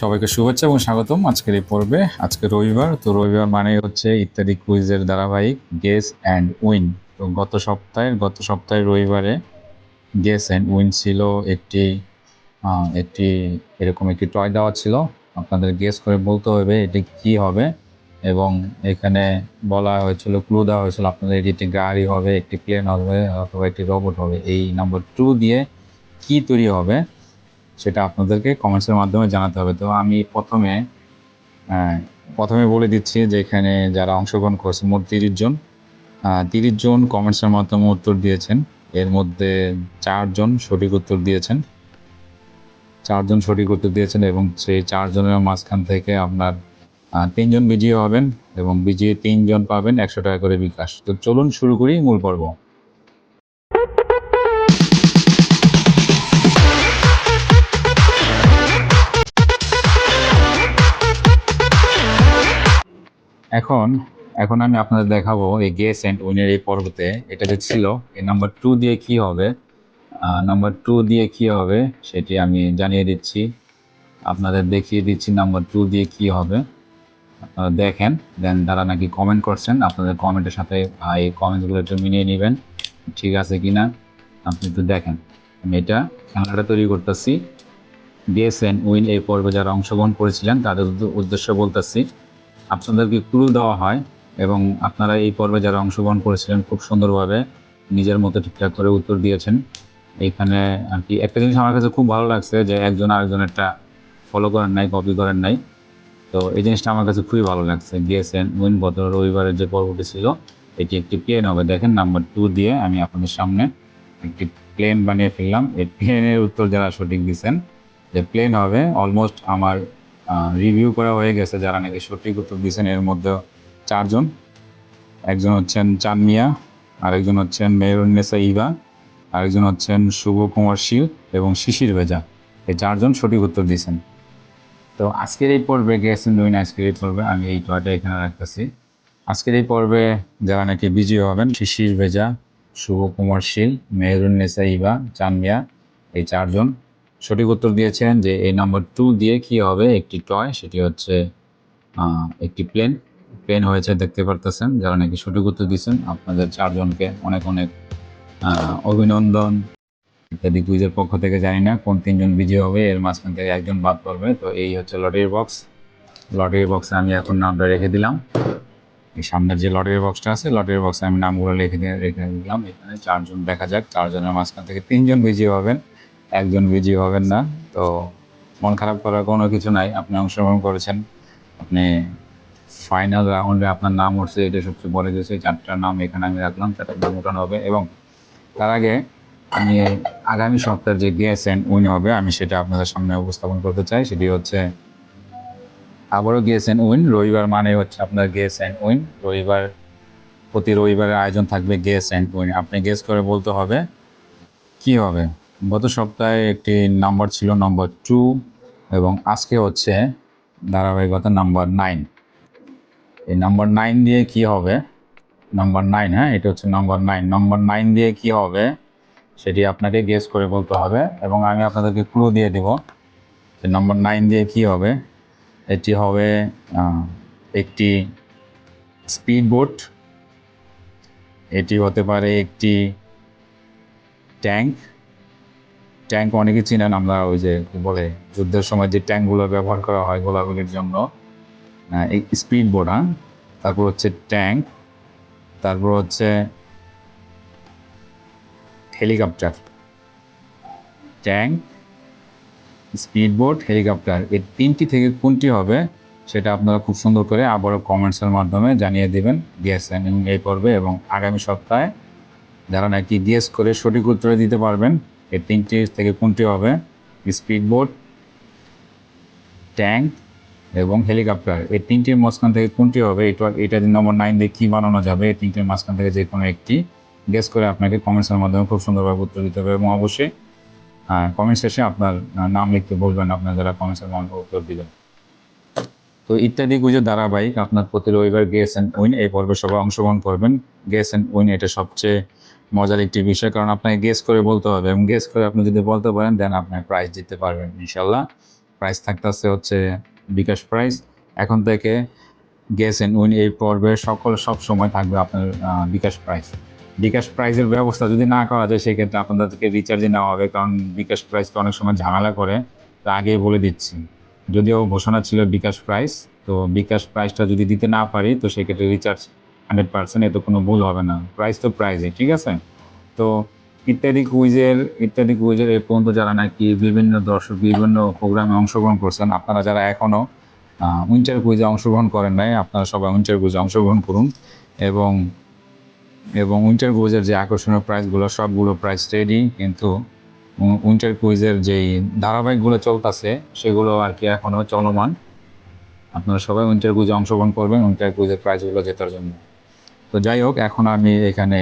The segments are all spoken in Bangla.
সবাইকে শুভেচ্ছা এবং স্বাগতম আজকের এই পর্বে। আজকে রবিবার, তো রবিবার মানে হচ্ছে ইত্যাদি কুইজের ধারাবাহিক গেস অ্যান্ড উইন। তো গত সপ্তাহের গত সপ্তাহের রবিবারে গেস অ্যান্ড উইন ছিল একটি একটি এরকম একটি টয় দেওয়া ছিল। আপনাদের গেস করে বলতে হবে এটি কি হবে এবং এখানে বলা হয়েছিল, ক্লু দেওয়া হয়েছিল আপনাদের এটি একটি গাড়ি হবে, একটি প্লেন হবে অথবা একটি রোবট হবে। এই নাম্বার টু দিয়ে কি তৈরি হবে সেটা আপনাদেরকে কমেন্টসের মাধ্যমে জানাতে হবে। তো আমি প্রথমে প্রথমে বলে দিচ্ছি যে এখানে যারা অংশগ্রহণ করছে মোট তিরিশ জন তিরিশ জন কমেন্টসের মাধ্যমে উত্তর দিয়েছেন। এর মধ্যে চারজন সঠিক উত্তর দিয়েছেন। চারজন সঠিক উত্তর দিয়েছেন এবং সেই চারজনের মাঝখান থেকে আপনার তিনজন বিজয়ী হবেন এবং বিজয়ী তিনজন পাবেন একশো টাকা করে বিকাশ। তো চলুন শুরু করি মূল পর্ব। এখন এখন আমি আপনাদের দেখাবো এই গেস অ্যান্ড উইনের এই পর্বতে এটা যে ছিল, এই নাম্বার টু দিয়ে কি হবে? নাম্বার টু দিয়ে কি হবে? সেটি আমি জানিয়ে দিচ্ছি। আপনাদের দেখিয়ে দিচ্ছি নাম্বার টু দিয়ে কি হবে। দেখেন দেন তারা নাকি কমেন্ট করছেন, আপনাদের কমেন্টের সাথে এই কমেন্টসগুলো একটু মিলিয়ে নেবেন, ঠিক আছে কি না আপনি একটু দেখেন। আমি এটা খেলাটা তৈরি করতেছি। অ্যান্ড উইন এই পর্বে যারা অংশগ্রহণ করেছিলেন, তাদের উদ্দেশ্যে বলতেছি আপনাদেরকে ক্লু দেওয়া হয় এবং আপনারা এই পর্বে যারা অংশগ্রহণ করেছিলেন খুব সুন্দরভাবে নিজের মতো ঠিকঠাক করে উত্তর দিয়েছেন। এইখানে আর কি একটা জিনিস আমার কাছে খুব ভালো লাগছে যে একজন আরেকজনেরটা ফলো করেন নাই কপি করেন নাই। তো এই জিনিসটা আমার কাছে খুবই ভালো লাগছে। গিয়েছেন উইন গত রবিবারের যে পর্বটি ছিল, এটি একটি প্লেন হবে। দেখেন নাম্বার টু দিয়ে আমি আপনাদের সামনে একটি প্লেন বানিয়ে ফেললাম। এই প্লেনের উত্তর যারা সঠিক দিচ্ছেন, যে প্লেন হবে অলমোস্ট আমার রিভিউ করা হয়ে গেছে যারা নাকি সঠিক উত্তর দিয়েছেন। এর মধ্যে চারজন। একজন হচ্ছেন চাঁদ মিয়া আরেকজন হচ্ছেন মেয়রুন্নেসা ইভা, আরেকজন হচ্ছেন শুভ কুমার শীল এবং শিশির ভেজা। এই চারজন সঠিক উত্তর দিয়েছেন। তো আজকের এই পর্বে গেছেন দুইন আজকের এই পর্বে আমি এই টয়টা এখানে রাখতেছি। আজকের এই পর্বে যারা নাকি বিজয়ী হবেন, শিশির ভেজা, শুভ কুমার শীল মেহরুন্নেসা ইভা চাঁদ মিয়া এই চারজন। সঠিক উত্তর দিয়েছেন যে এই নাম্বার টু দিয়ে কি হবে? একটি টয় সেটি হচ্ছে একটি প্লেন প্লেন হয়েছে, দেখতে পারতেছেন, যারা নাকি সঠিক উত্তর দিয়েছেন, আপনাদের চারজনকে অনেক অনেক অভিনন্দন। ইত্যাদি কুইজের পক্ষ থেকে জানি না কোন তিনজন বিজয়ী হবে, এর মাঝখান থেকে একজন বাদ পড়বে। তো এই হচ্ছে লটারি বক্স লটারি বক্সে আমি এখন নামটা রেখে দিলাম। এই সামনের যে লটারি বক্সটা আছে লটারি বক্সে আমি নামগুলো লিখে দিয়ে, রেখে দিলাম। এখানে চারজন দেখা যাক, চারজনের মাঝখান থেকে তিনজন বিজয়ী হবেন। একজন বিজয়ী হবেন না। তো মন খারাপ করার কোনো কিছু নাই। আপনি অংশগ্রহণ করেছেন। আপনি ফাইনাল রাউন্ডে আপনার নাম উঠছে, এটা সবচেয়ে বড় কিছু চারটা নাম এখানে আমি রাখলাম চারটা নাম ওঠানো হবে এবং তার আগে আমি আগামী সপ্তাহের যে গেস অ্যান্ড উইন হবে, আমি সেটা আপনাদের সামনে উপস্থাপন করতে চাই। সেটি হচ্ছে আবারও গেস অ্যান্ড উইন রবিবার মানে হচ্ছে আপনার গেস অ্যান্ড উইন রবিবার, প্রতি রবিবারের আয়োজন থাকবে গেস অ্যান্ড উইন আপনি গেস করে বলতে হবে কি হবে। গত সপ্তাহে একটি নাম্বার ছিল নম্বর টু এবং আজকে হচ্ছে ধারাবাহিকতা নাম্বার নাইন এই নাম্বার নাইন দিয়ে কি হবে? নাম্বার নাইন হ্যাঁ? এটা হচ্ছে নাম্বার নাইন নাম্বার নাইন দিয়ে কি হবে? সেটি আপনাকে গেস করে বলতে হবে এবং আমি আপনাদেরকে ক্লু দিয়ে দেব যে নাম্বার নাইন দিয়ে কি হবে। এটি হবে একটি স্পিড বোট এটি হতে পারে একটি ট্যাঙ্ক ট্যাঙ্ক অনেকে চিনেন, আমরা ওই যে বলে, যুদ্ধের সময় যে ট্যাঙ্কগুলো ব্যবহার করা হয় গোলাগুলির জন্য। স্পিড বোট হ্যাঁ? তারপর হচ্ছে ট্যাঙ্ক, তারপর হচ্ছে helicopter tank speed boat helicopter এই তিনটি থেকে কোনটি হবে সেটা আপনারা খুব সুন্দর করে আবারও কমেন্টসের মাধ্যমে জানিয়ে দেবেন এবং এই পর্বে এবং আগামী সপ্তাহে। যারা নাকি গেস করে সঠিক উত্তরে দিতে পারবেন এই তিনটি থেকে কোনটি হবে? স্পিড বোট ট্যাঙ্ক এবং হেলিকপ্টার। এই তিনটির মাঝখান থেকে কোনটি হবে? এটা এটা নম্বর নাইন দিয়ে কী বানানো যাবে? এই তিনটির মাঝখান থেকে যে কোনো একটি গেস করে আপনাকে কমেন্টসের মাধ্যমে খুব সুন্দরভাবে উত্তর দিতে হবে এবং অবশ্যই কমেন্ট শেষে আপনার নাম লিখতে বলবেন আপনার যারা কমেন্টসের মাধ্যমে উত্তর দিবেন। তো ইত্যাদি গুজো ধারাবাহিক আপনার প্রতি রবিবার গেস অ্যান্ড উইন এই পর্বে সবাই অংশগ্রহণ করবেন। গেস অ্যান্ড উইন এটা সবচেয়ে মজার একটি বিষয়, কারণ আপনাকে গেস করে বলতে হবে এবং গেস করে আপনি যদি বলতে পারেন দেন আপনি প্রাইজ জিততে পারবেন ইনশাল্লাহ প্রাইস থাকতেছে হচ্ছে বিকাশ প্রাইস এখন থেকে গেস এন্ড উইন এই পর্বে সকল, সব সময় থাকবে আপনার বিকাশ প্রাইস বিকাশ প্রাইজের ব্যবস্থা যদি না করা যায়, সেক্ষেত্রে আপনাদেরকে রিচার্জে নেওয়া হবে, কারণ বিকাশ প্রাইসকে অনেক সময় ঝামেলা করে। তা আগেই বলে দিচ্ছি। যদিও ঘোষণা ছিল বিকাশ প্রাইস তো বিকাশ প্রাইসটা যদি দিতে না পারি, তো সেক্ষেত্রে রিচার্জ হান্ড্রেড পার্সেন্ট এতে কোনো ভুল হবে না। প্রাইস তো প্রাইজই ঠিক আছে? তো ইত্যাদি কুইজের ইত্যাদি কুইজের এ পর্যন্ত যারা নাকি বিভিন্ন দর্শক, বিভিন্ন প্রোগ্রামে অংশগ্রহণ করছেন, আপনারা যারা এখনও উইন্টার কুইজে অংশগ্রহণ করেন নাই, আপনারা সবাই উইন্টার কুইজে অংশগ্রহণ করুন। এবং এবং উইন্টার কুইজের যে আকর্ষণীয় প্রাইজগুলো সবগুলো প্রাইস রেডি কিন্তু উইন্টার কুইজের যেই ধারাবাহিকগুলো চলতেছে, সেগুলো আর কি এখনও চলমান। আপনারা সবাই উইন্টার কুইজে অংশগ্রহণ করবেন, উইন্টার কুইজের প্রাইজগুলো জেতার জন্য। তো যাই হোক, এখন আমি এখানে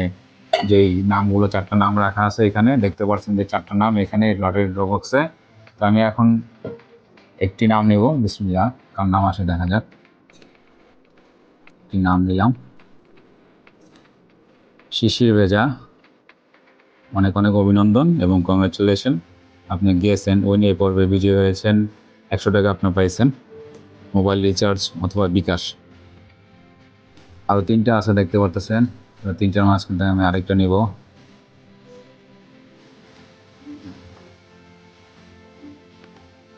যেই নামগুলো, চারটা নাম রাখা আছে এখানে, দেখতে পাচ্ছেন যে চারটা নাম এখানে লটারি ড্র বক্সে তো আমি এখন একটি নাম নেব, বিসমিল্লাহ কার নাম আসে দেখা যাক। একটি নাম নিলাম শিশির ভেজা। অনেক অনেক অভিনন্দন এবং কংগ্রেচুলেশন আপনি গিয়েছেন, ওই নিয়ে পর্বে বিজয়ী হয়েছেন। একশো টাকা আপনি পাইছেন। মোবাইল রিচার্জ অথবা বিকাশ। আরও তিনটা আছে দেখতে পারতেছেন। তিনটার মাঝখান থেকে আমি আরেকটা নিব।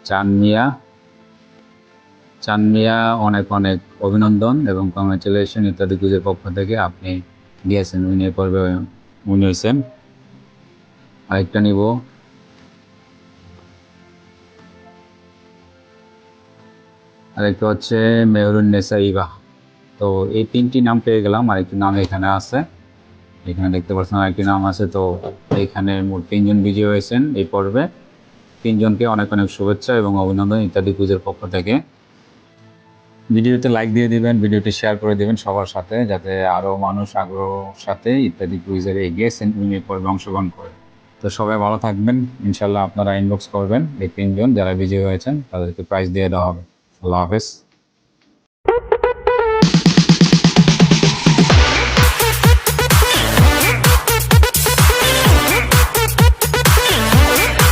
চানমিয়া চানমিয়া অনেক অনেক অভিনন্দন এবং কংগ্রেচুলেশন ইত্যাদি কুজের পক্ষ থেকে আপনি গিয়েছেন উইনের পর্বে উইন হয়েছেন। আরেকটা নিব। আরেকটা হচ্ছে মেহরুন নেসা ইবা তো এই তিনটি নাম পেয়ে গেলাম, আরেকটি নাম এখানে আছে। এখানে দেখতে পাচ্ছেন আরেকটি নাম আছে, তো এখানে মোট তিনজন বিজয়ী হয়েছেন এই পর্বে। তিনজনকে অনেক অনেক শুভেচ্ছা এবং অভিনন্দন ইত্যাদি কুজের পক্ষ থেকে। ভিডিওতে লাইক দিয়ে দিবেন, ভিডিওটি শেয়ার করে দিবেন সবার সাথে, যাতে আরও মানুষ আগ্রহ সাথে ইত্যাদি কুইজের এগিয়ে সেন্টুমিনির পর্বে অংশগ্রহণ করে। তো সবাই ভালো থাকবেন ইনশাল্লাহ আপনারা ইনবক্স করবেন। এই তিনজন যারা বিজয়ী হয়েছেন, তাদেরকে প্রাইজ দিয়ে দেওয়া হবে। আল্লাহ হাফেজ।